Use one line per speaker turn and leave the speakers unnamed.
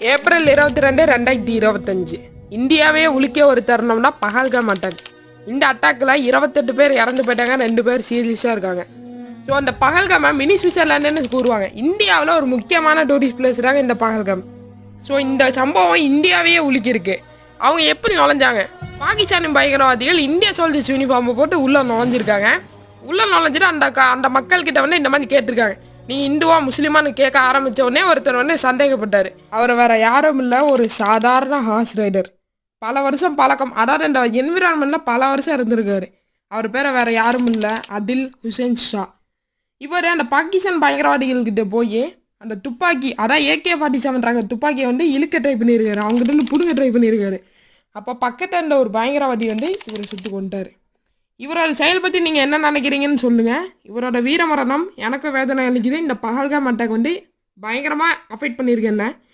April இருபத்தி ரெண்டு ரெண்டாயிரத்தி இருபத்தஞ்சு. இந்தியாவே உலுக்கிய ஒரு தருணம்னா பகல்காம் அட்டாக் இந்த அட்டாக்கில் இருபத்தெட்டு பேர் இறந்து போயிட்டாங்க ரெண்டு பேர் சீரியஸாக இருக்காங்க. ஸோ அந்த பகல்காமை மினி சுவிட்சர்லாண்டுன்னு கூறுவாங்க. இந்தியாவில் ஒரு முக்கியமான டூரிஸ்ட் பிளேஸ் தாங்க இந்த பகல்காம். ஸோ இந்த சம்பவம் இந்தியாவையே உலுக்கியிருக்கு. அவங்க எப்படி நுழைஞ்சாங்க? பாகிஸ்தானின் பயங்கரவாதிகள் இந்திய சோல்ஜர்ஸ் யூனிஃபார்மை போட்டு உள்ளே நுழைஞ்சிருக்காங்க. உள்ளே நுழைஞ்சிட்டு அந்த க- அந்த மக்கள்கிட்ட வந்து இந்த மாதிரி கேட்டிருக்காங்க. நீ இந்துவா முஸ்லீமான்னு கேட்க ஆரம்பிச்ச உடனே ஒருத்தர் வந்து சந்தேகப்பட்டார். அவர் வேற யாரும் இல்லை ஒரு சாதாரண ஹார்ஸ் ரைடர் பல வருஷம் பழக்கம். அதாவது இந்த என்விரான்மெண்ட்டில் பல வருஷம் இருந்திருக்காரு. அவர் பேரை வேற யாரும் இல்லை அதில் ஹுசேன் ஷா. இவர் அந்த பாகிஸ்தான் பயங்கரவாதிகள்கிட்ட போய் அந்த துப்பாக்கி அதான் ஏகே ஃபார்ட்டி செவன்றாங்க துப்பாக்கியை வந்து இழுக்க ட்ரை பண்ணியிருக்காரு. அவங்ககிட்ட இருந்து பிடுங்க ட்ரை பண்ணியிருக்காரு. அப்போ பக்கத்தில் இருந்த ஒரு பயங்கரவாதி வந்து இவரை சுட்டு கொண்டுட்டாரு இவரோட செயல் பற்றி நீங்கள் என்ன நினைக்கிறீங்கன்னு சொல்லுங்கள் இவரோட வீரமரணம் எனக்கு வேதனை அளிக்குது. இந்த பகல்காம் அட்டாக் வந்து பயங்கரமாக அஃபெக்ட் பண்ணியிருக்கு என்ன?